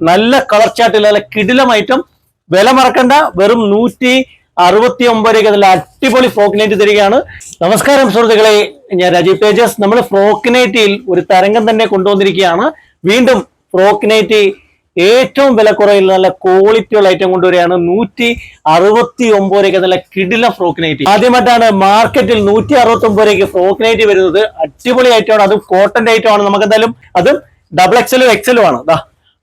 നല്ല കളർ ചാർട്ടിൽ നല്ല കിടിലം ഐറ്റം വില മറക്കണ്ട. വെറും നൂറ്റി അറുപത്തി ഒമ്പത് രൂപ നല്ല അടിപൊളി ഫ്രോക്ക് നൈറ്റ് തരികയാണ്. നമസ്കാരം സുഹൃത്തുക്കളെ. ഞാൻ രാജീവ് തേജസ്. നമ്മൾ ഫ്രോക്ക് നൈറ്റിൽ ഒരു തരംഗം തന്നെ കൊണ്ടുവന്നിരിക്കുകയാണ്. വീണ്ടും ഫ്രോക്ക് നൈറ്റി ഏറ്റവും വിലക്കുറവിൽ നല്ല ക്വാളിറ്റിയുള്ള ഐറ്റം കൊണ്ടുവരികയാണ്. നൂറ്റി അറുപത്തി ഒമ്പത് രൂപ നല്ല കിടില ഫ്രോക്ക് നൈറ്റി ആദ്യമായിട്ടാണ് മാർക്കറ്റിൽ നൂറ്റി അറുപത്തി ഒമ്പത് രൂപയ്ക്ക് ഫ്രോക്ക് നൈറ്റി വരുന്നത്. അടിപൊളി ഐറ്റമാണ് അതും കോട്ടന്റെ ഐറ്റമാണ് നമുക്ക് എന്തായാലും അതും ഡബിൾ എക്സലും എക്സലും ആണ്.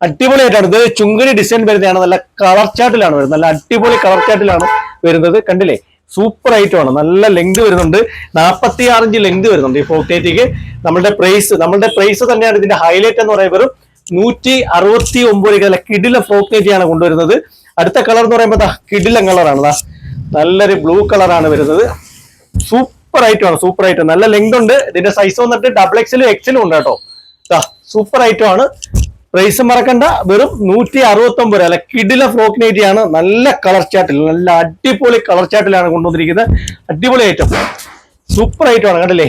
അടിപൊളിയായിട്ടാണ് ഇത് ചുങ്കരി ഡിസൈൻ വരുന്നതാണ്. നല്ല കളർ ചാർട്ടിലാണ് വരുന്നത്. നല്ല അടിപൊളി കളർ ചാർട്ടിലാണ് വരുന്നത്. കണ്ടില്ലേ? സൂപ്പർ ഐറ്റമാണ് നല്ല ലെങ്ത് വരുന്നുണ്ട്. നാൽപ്പത്തി ആറിഞ്ച് ലെങ്ത് വരുന്നുണ്ട് ഈ ഫോർട്ടേറ്റിക്ക് നമ്മുടെ പ്രൈസ് നമ്മുടെ പ്രൈസ് തന്നെയാണ് ഇതിന്റെ ഹൈലൈറ്റ് എന്ന് പറയുന്നത്. നൂറ്റി അറുപത്തി ഒമ്പത് രൂപ. നല്ല കിടില ഫോർട്ടേറ്റിയാണ് കൊണ്ടുവരുന്നത്. അടുത്ത കളർ എന്ന് പറയുമ്പോൾ ദാ കിടിലം കളറാണ് നല്ലൊരു ബ്ലൂ കളറാണ് വരുന്നത്. സൂപ്പർ ഐറ്റമാണ് സൂപ്പർ ഐറ്റം നല്ല ലെങ്ത് ഉണ്ട്. ഇതിന്റെ സൈസ് വന്നിട്ട് ഡബിൾ എക്സിലും എക്സിലും ഉണ്ട് കേട്ടോ. സൂപ്പർ ഐറ്റം ആണ്. പ്രൈസ് മറക്കണ്ട. വെറും നൂറ്റി അറുപത്തൊമ്പത് അല്ല കിഡില ഫ്രോക്ക് നൈറ്റിയാണ് നല്ല കളർ ചാട്ടിൽ നല്ല അടിപൊളി കളർ ചാട്ടിലാണ് കൊണ്ടുവന്നിരിക്കുന്നത്. അടിപൊളി ഐറ്റം സൂപ്പർ ഐറ്റം ആണ് കണ്ടില്ലേ?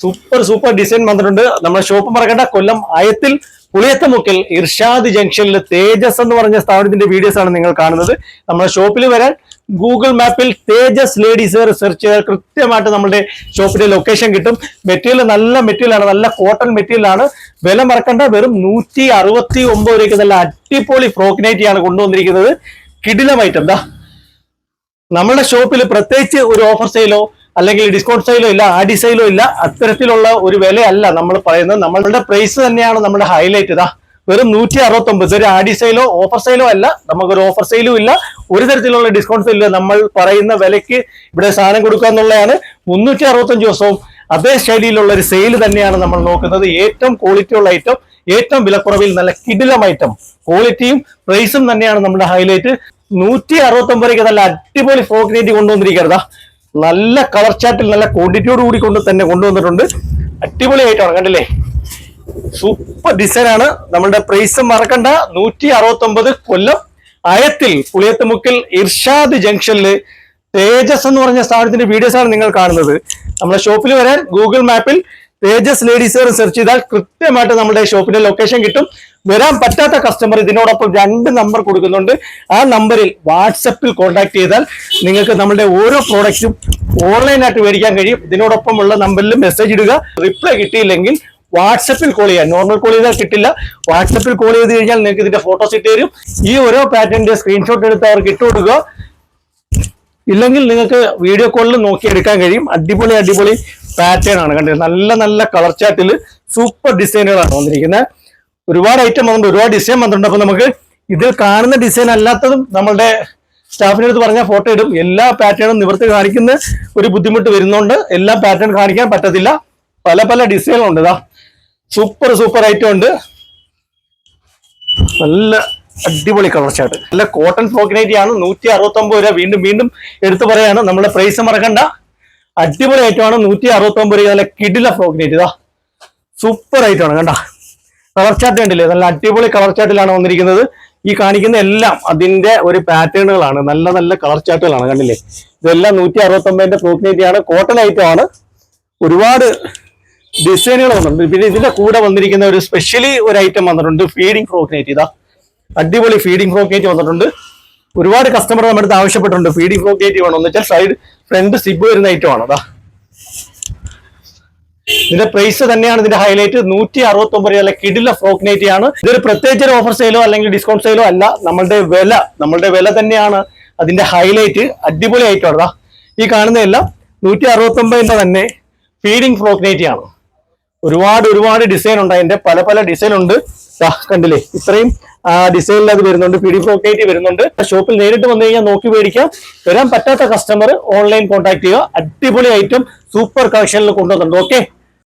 സൂപ്പർ സൂപ്പർ ഡിസൈൻ വന്നിട്ടുണ്ട്. നമ്മുടെ ഷോപ്പ് മറക്കണ്ട. കൊല്ലം ആയത്തിൽ പുളിയത്തമുക്കിൽ ഇർഷാദ് ജംഗ്ഷനിൽ തേജസ് എന്ന് പറഞ്ഞ സ്ഥാപനത്തിന്റെ വീഡിയോസ് ആണ് നിങ്ങൾ കാണുന്നത്. നമ്മുടെ ഷോപ്പിൽ വരാൻ ഗൂഗിൾ മാപ്പിൽ തേജസ് ലേഡീസ് വെയർ സെർച്ച് ചെയ്താൽ കൃത്യമായിട്ട് നമ്മുടെ ഷോപ്പിന്റെ ലൊക്കേഷൻ കിട്ടും. മെറ്റീരിയൽ നല്ല മെറ്റീരിയൽ ആണ് നല്ല കോട്ടൺ മെറ്റീരിയൽ ആണ്. വില മറക്കണ്ട വെറും നൂറ്റി അറുപത്തി ഒമ്പത് രൂപയ്ക്ക് നല്ല അടിപൊളി ഫ്രോക്നൈറ്റി ആണ് കൊണ്ടുവന്നിരിക്കുന്നത്. കിടിലം ഐറ്റം ദാ. നമ്മുടെ ഷോപ്പിൽ പ്രത്യേകിച്ച് ഒരു ഓഫർ സെയിലോ അല്ലെങ്കിൽ ഡിസ്കൗണ്ട് സ്റ്റൈലോ ഇല്ല ആ ഡിസൈലോ ഇല്ല അത്തരത്തിലുള്ള ഒരു വിലയല്ല നമ്മൾ പറയുന്നത്. നമ്മളുടെ പ്രൈസ് തന്നെയാണ് നമ്മുടെ ഹൈലൈറ്റ് ഇതാ. വെറും നൂറ്റി അറുപത്തൊമ്പത് ഒരു ആഡി സെയിലോ ഓഫർ സെയിലോ അല്ല. നമുക്കൊരു ഓഫർ സെയിലും ഇല്ല. ഒരു തരത്തിലുള്ള ഡിസ്കൗണ്ട് സെയിലില്ല നമ്മൾ പറയുന്ന വിലയ്ക്ക് ഇവിടെ സാധനം കൊടുക്കുക എന്നുള്ളതാണ് മുന്നൂറ്റി അറുപത്തഞ്ച് ദിവസവും അതേ ശൈലിയിലുള്ള ഒരു സെയിൽ തന്നെയാണ് നമ്മൾ നോക്കുന്നത്. ഏറ്റവും ക്വാളിറ്റി ഉള്ള ഐറ്റം ഏറ്റവും വിലക്കുറവിൽ നല്ല കിടിലം ഐറ്റം ക്വാളിറ്റിയും പ്രൈസും തന്നെയാണ് നമ്മുടെ ഹൈലൈറ്റ് നൂറ്റി അറുപത്തൊമ്പത് നല്ല അടിപൊളി ഫ്രോക്ക് നീട്ടി കൊണ്ടുവന്നിരിക്കരുതാ നല്ല കളർ ചാർട്ടിൽ നല്ല ക്വാണ്ടിറ്റിയോട് കൂടി കൊണ്ട് തന്നെ കൊണ്ടുവന്നിട്ടുണ്ട്. അടിപൊളിയായിട്ടാണ് കണ്ടില്ലേ? സൂപ്പർ ഡിസൈൻ ആണ്. നമ്മളുടെ പ്രൈസ് മറക്കണ്ട. നൂറ്റി അറുപത്തൊമ്പത് കൊല്ലം അയത്തിൽ പുളിയത്തുമുക്കിൽ ഇർഷാദ് ജംഗ്ഷനിൽ തേജസ് എന്ന് പറഞ്ഞ സ്ഥാപനത്തിന്റെ ആണ് നിങ്ങൾ കാണുന്നത്. നമ്മുടെ ഷോപ്പിൽ വരാൻ ഗൂഗിൾ മാപ്പിൽ തേജസ് ലേഡീസ് വെയർ സെർച്ച് ചെയ്താൽ കൃത്യമായിട്ട് നമ്മുടെ ഷോപ്പിന്റെ ലൊക്കേഷൻ കിട്ടും. വരാൻ പറ്റാത്ത കസ്റ്റമർ ഇതിനോടൊപ്പം രണ്ട് നമ്പർ കൊടുക്കുന്നുണ്ട്. ആ നമ്പറിൽ വാട്സപ്പിൽ കോൺടാക്ട് ചെയ്താൽ നിങ്ങൾക്ക് നമ്മുടെ ഓരോ പ്രോഡക്റ്റും ഓൺലൈനായിട്ട് മേടിക്കാൻ കഴിയും. ഇതിനോടൊപ്പമുള്ള നമ്പറിൽ മെസ്സേജ് ഇടുക. റിപ്ലൈ കിട്ടിയില്ലെങ്കിൽ വാട്സപ്പിൽ കോൾ ചെയ്യാം. നോർമൽ കോൾ ചെയ്താൽ കിട്ടില്ല. വാട്സപ്പിൽ കോൾ ചെയ്ത് കഴിഞ്ഞാൽ നിങ്ങൾക്ക് ഇതിന്റെ ഫോട്ടോസ് ഇട്ട് തരും. ഈ ഓരോ പാറ്റേണിന്റെ സ്ക്രീൻഷോട്ട് എടുത്ത് അവർക്ക് ഇട്ട് കൊടുക്കുക. ഇല്ലെങ്കിൽ നിങ്ങൾക്ക് വീഡിയോ കോളിൽ നോക്കി എടുക്കാൻ കഴിയും. അടിപൊളി അടിപൊളി പാറ്റേൺ ആണ്. കണ്ടത് നല്ല നല്ല കളർ ചാറ്റിൽ സൂപ്പർ ഡിസൈനുകളാണ് വന്നിരിക്കുന്നത്. ഒരുപാട് ഐറ്റം വന്നിട്ടുണ്ട്. ഒരുപാട് ഡിസൈൻ വന്നിട്ടുണ്ട്. അപ്പൊ നമുക്ക് ഇതിൽ കാണുന്ന ഡിസൈൻ അല്ലാത്തതും നമ്മളുടെ സ്റ്റാഫിന്റെ അടുത്ത് പറഞ്ഞാൽ ഫോട്ടോ ഇടും. എല്ലാ പാറ്റേണും നിവർത്തി കാണിക്കുന്ന ഒരു ബുദ്ധിമുട്ട് വരുന്നുണ്ട്. എല്ലാ പാറ്റേൺ കാണിക്കാൻ പറ്റത്തില്ല. പല പല ഡിസൈനുണ്ട് ഇതാ സൂപ്പർ സൂപ്പർ ഐറ്റം ഉണ്ട്. നല്ല അടിപൊളി കളർ ചാർട്ട് നല്ല കോട്ടൺ ഫ്രോക്ക് ആണ്. നൂറ്റി അറുപത്തൊമ്പത് രൂപ. വീണ്ടും വീണ്ടും എടുത്തു പറയാണ്. നമ്മുടെ പ്രൈസ് മറക്കണ്ട. അടിപൊളി ഐറ്റം ആണ്. നൂറ്റി അറുപത്തൊമ്പത് രൂപ. നല്ല കിടില ഫ്രോക്ക് ഇതാ. സൂപ്പർ ഐറ്റം ആണ്. കണ്ട? കളർ ചാർട്ട് കണ്ടില്ലേ? നല്ല അടിപൊളി കളർ ചാർട്ടിലാണ് വന്നിരിക്കുന്നത്. ഈ കാണിക്കുന്ന എല്ലാം അതിന്റെ ഒരു പാറ്റേണുകളാണ് നല്ല നല്ല കളർ ചാർട്ടുകളാണ് കണ്ടില്ലേ? ഇതെല്ലാം നൂറ്റി അറുപത്തൊമ്പതിന്റെ ആണ്. കോട്ടൺ ഐറ്റം ആണ്. ഒരുപാട് ഡിസൈനുകൾ വന്നിട്ടുണ്ട്. പിന്നെ ഇതിന്റെ കൂടെ വന്നിരിക്കുന്ന ഒരു സ്പെഷ്യലി ഒരു ഐറ്റം വന്നിട്ടുണ്ട്. ഫീഡിംഗ് ഫ്രോക്ക് നൈറ്റ് ഇതാ. അടിപൊളി ഫീഡിംഗ് ഫ്രോക്കേറ്റ് വന്നിട്ടുണ്ട്. ഒരുപാട് കസ്റ്റമർ നമ്മുടെ അടുത്ത് ആവശ്യപ്പെട്ടിട്ടുണ്ട്. ഫീഡിംഗ് ഫ്രോക്കേറ്റ് വേണം എന്ന് സൈഡ് ഫ്രണ്ട് സിബ് വരുന്ന ഐറ്റം ആണ്. അതാ. ഇതിന്റെ പ്രൈസ് തന്നെയാണ് ഇതിന്റെ ഹൈലൈറ്റ് നൂറ്റി അറുപത്തി ഒമ്പത് രൂപ കിഡില ഫ്രോക്ക് നൈറ്റി ആണ്. ഇതൊരു പ്രത്യേകിച്ച് ഓഫർ സെയിലോ അല്ലെങ്കിൽ ഡിസ്കൗണ്ട് സെയിലോ അല്ല. നമ്മളുടെ വില നമ്മളുടെ വില തന്നെയാണ് അതിന്റെ ഹൈലൈറ്റ് അടിപൊളി ഐറ്റം അതാ. ഈ കാണുന്നതെല്ലാം നൂറ്റി അറുപത്തി ഒമ്പതിന്റെ തന്നെ ഫീഡിംഗ് ഫ്രോക്ക് നൈറ്റി ആണ്. ഒരുപാട് ഒരുപാട് ഡിസൈൻ ഉണ്ട്. അതിന്റെ പല പല ഡിസൈൻ ഉണ്ട്. കണ്ടില്ലേ? ഇത്രയും ഡിസൈനിൽ അത് വരുന്നുണ്ട് പി ഡി ഫ്രോക്കേറ്റ് വരുന്നുണ്ട്. ഷോപ്പിൽ നേരിട്ട് വന്നു കഴിഞ്ഞാൽ നോക്കി മേടിക്കാം. വരാൻ പറ്റാത്ത കസ്റ്റമർ ഓൺലൈൻ കോൺടാക്ട് ചെയ്യുക. അടിപൊളി ഐറ്റം സൂപ്പർ കളക്ഷനിൽ കൊണ്ടുവന്നിട്ടുണ്ട്. ഓക്കെ